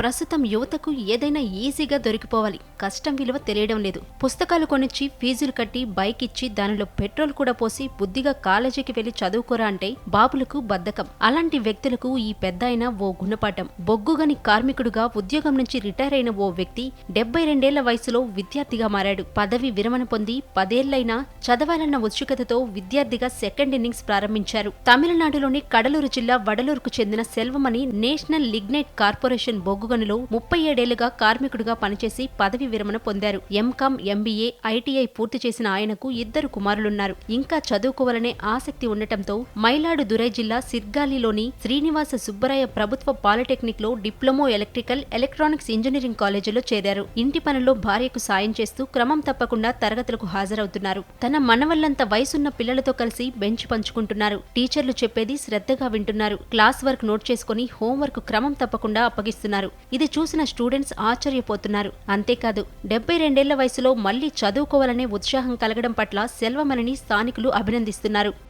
ప్రస్తుతం యువతకు ఏదైనా ఈజీగా దొరికిపోవాలి. కష్టం విలువ తెలియడం లేదు. పుస్తకాలు కొనిచ్చి ఫీజులు కట్టి బైక్ ఇచ్చి దానిలో పెట్రోల్ కూడా పోసి బుద్ధిగా కాలేజీకి వెళ్ళి చదువుకోరా అంటే బాబులకు బద్ధకం. అలాంటి వ్యక్తులకు ఈ పెద్ద అయిన ఓ గుణపాఠం. బొగ్గుగని కార్మికుడుగా ఉద్యోగం నుంచి రిటైర్ అయిన ఓ వ్యక్తి డెబ్బై రెండేళ్ళ వయసులో విద్యార్థిగా మారాడు. పదవి విరమణ పొంది పదేళ్ళైనా చదవాలన్న ఉత్సుకతతో విద్యార్థిగా సెకండ్ ఇన్నింగ్స్ ప్రారంభించారు. తమిళనాడులోని కడలూరు జిల్లా వడలూరుకు చెందిన సెల్వమణి నేషనల్ లిగ్నైట్ కార్పొరేషన్ బొగ్గు బొగ్గుగనులో ముప్పై ఏడేళ్ళుగా కార్మికుడిగా పనిచేసి పదవి విరమణ పొందారు. ఎంకామ్ ఎంబీఏ ఐటీఐ పూర్తి చేసిన ఆయనకు ఇద్దరు కుమారులున్నారు. ఇంకా చదువుకోవాలనే ఆసక్తి ఉండటంతో మైలాడుదురై జిల్లా సిర్గాలిలోని శ్రీనివాస సుబ్బరాయ ప్రభుత్వ పాలిటెక్నిక్లో డిప్లొమో ఎలక్ట్రికల్ ఎలక్ట్రానిక్స్ ఇంజనీరింగ్ కాలేజీలో చేరారు. ఇంటి పనుల్లో భార్యకు సాయం చేస్తూ క్రమం తప్పకుండా తరగతులకు హాజరవుతున్నారు. తన మనవల్లంత వయసున్న పిల్లలతో కలిసి బెంచ్ పంచుకుంటున్నారు. టీచర్లు చెప్పేది శ్రద్ధగా వింటున్నారు. క్లాస్ వర్క్ నోట్ చేసుకుని హోంవర్క్ క్రమం తప్పకుండా అప్పగిస్తున్నారు. ఇది చూసిన స్టూడెంట్స్ ఆశ్చర్యపోతున్నారు. అంతేకాదు డెబ్బై రెండేళ్ళ వయసులో మళ్ళీ చదువుకోవాలనే ఉత్సాహం కలగడం పట్ల సెల్వమణిని స్థానికులు అభినందిస్తున్నారు.